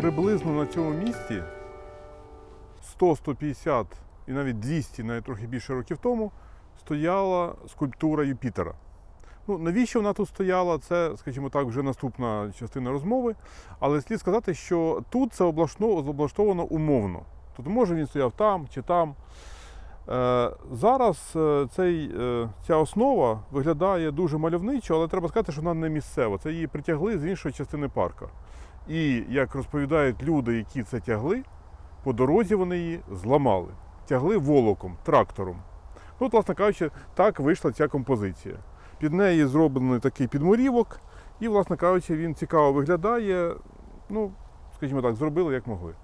приблизно на цьому місці 100-150 і навіть 200, навіть трохи більше років тому, стояла скульптура Юпітера. Ну, навіщо вона тут стояла? Це, скажімо так, вже наступна частина розмови. Але слід сказати, що тут це облаштовано, умовно. Тобто, може він стояв там чи там. Е, зараз е, цей, е, ця основа виглядає дуже мальовничо, але треба сказати, що вона не місцева. Це її притягли з іншої частини парка. І як розповідають люди, які це тягли, по дорозі вони її зламали. Тягли волоком, трактором. Ну, от, власне кажучи, так вийшла ця композиція. Під неї зроблений такий підмурівок, і, власне кажучи, він цікаво виглядає. Ну, скажімо так, зробили як могли.